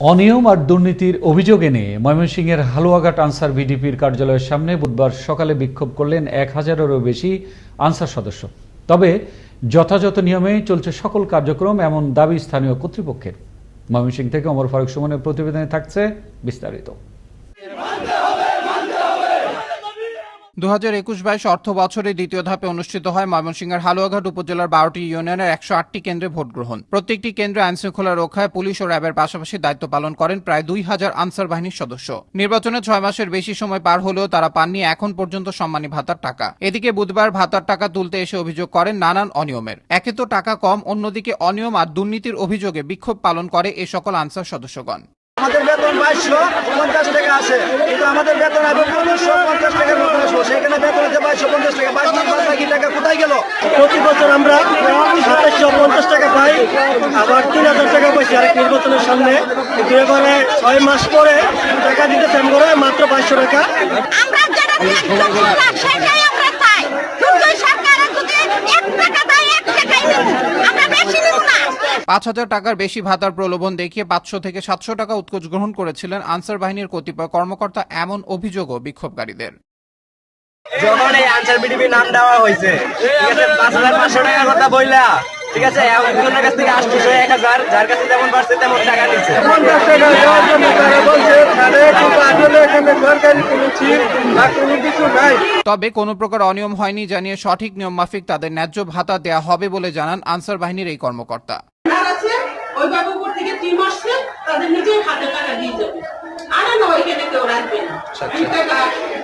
অনিয়ম আর দুর্নীতির অভিযোগ এনে ময়মনসিংহের হালুয়াঘাট আনসার ভিডিপির কার্যালয়ের সামনে বুধবার সকালে বিক্ষোভ করলেন এক হাজারেরও বেশি আনসার সদস্য। তবে যথাযথ নিয়মে চলছে সকল কার্যক্রম, এমন দাবি স্থানীয় কর্তৃপক্ষের। ময়মনসিংহ থেকে অমর ফারুক সুমনের প্রতিবেদনে থাকছে বিস্তারিত। দু হাজার একুশ বাইশ অর্থ বছরের দ্বিতীয় ধাপে অনুষ্ঠিত হয় ময়মনসিংহের হালুয়াঘাট উপজেলার বারোটি ইউনিয়নের একশো আটটি কেন্দ্রে ভোট গ্রহণ প্রত্যেকটি কেন্দ্রে আইনশৃঙ্খলা রক্ষায় পুলিশ ও র্যাবের পাশাপাশি দায়িত্ব পালন করেন প্রায় দুই হাজার আনসার বাহিনীর সদস্য। নির্বাচনে ছয় মাসের বেশি সময় পার হলেও তারা পাননি এখন পর্যন্ত সম্মানী ভাতার টাকা। এদিকে বুধবার ভাতার টাকা তুলতে এসে অভিযোগ করেন নানান অনিয়মের। একে তো টাকা কম, অন্যদিকে অনিয়ম আর দুর্নীতির অভিযোগে বিক্ষোভ পালন করে এ সকল আনসার সদস্যগণ। আমাদের বেতন বাইশশো পঞ্চাশ টাকা আছে। কিন্তু আমাদের বেতন হবে পনেরোশো পঞ্চাশ টাকার মতন আসব সেখানে বেতন আছে বাইশশো পঞ্চাশ টাকা। বাইশ বাকি টাকা কোথায় গেল? প্রতি বছর আমরা সাতাশশো পঞ্চাশ টাকা পাই। আবার তিন হাজার টাকা পাইছি আরেক নির্বাচনের সামনে। কিন্তু এবারে ছয় মাস পরে টাকা দিতে সেম করে মাত্র বাইশশো টাকা আমরা যেটা ন্যায্য মূল্য সেটাই আমরা চাই কিন্তু সরকারের যদি এক টাকা দেয় এক টাকাই নেব আমরা বেশি নেব না পাঁচ হাজার টাকার বেশি ভাতার প্রলোভন দেখিয়ে পাঁচশো থেকে সাতশো টাকা উৎকোচ গ্রহণ করেছিলেন আনসার বাহিনীর কতিপয় কর্মকর্তা এমন অভিযোগও বিক্ষোভকারীদের। যখন এই আনসার বিডিপি নাম দেওয়া হয়েছে ঠিক আছে পাঁচ হাজার পাঁচশো টাকার কথা বইলা ঠিক আছে একজনের কাছ থেকে এক হাজার যার কাছে যেমন পারছে তেমন টাকা দিচ্ছে। পঞ্চাশ টাকা দেওয়ার জন্য তারা বলছে কিন্তু আসলে এখানে সরকারি কোনো বা কোনো কিছু নাই তবে কোনো প্রকার অনিয়ম হয়নি জানিয়ে সঠিক নিয়ম মাফিক তাদের ন্যায্য ভাতা দেয়া হবে বলে জানান আনসার বাহিনীর এই কর্মকর্তা। থেকে আসছে তাদের নিজের হাতে টাকা দিয়ে যাবে আর না ওইখানে কেউ রাখবে না। দুই টাকা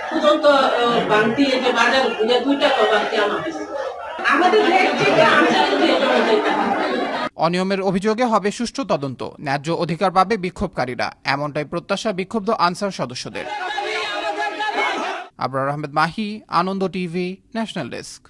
পর্যন্ত যে বাজার দুই টাকা আমাদের আমাদের রেট থেকে অনিয়মের অভিযোগে হবে সুষ্ঠু তদন্ত। ন্যায্য অধিকার পাবে বিক্ষোভকারীরা। এমনটাই প্রত্যাশা বিক্ষুব্ধ আনসার সদস্যদের। Abrar Ahmed Mahi Ananda TV national desk.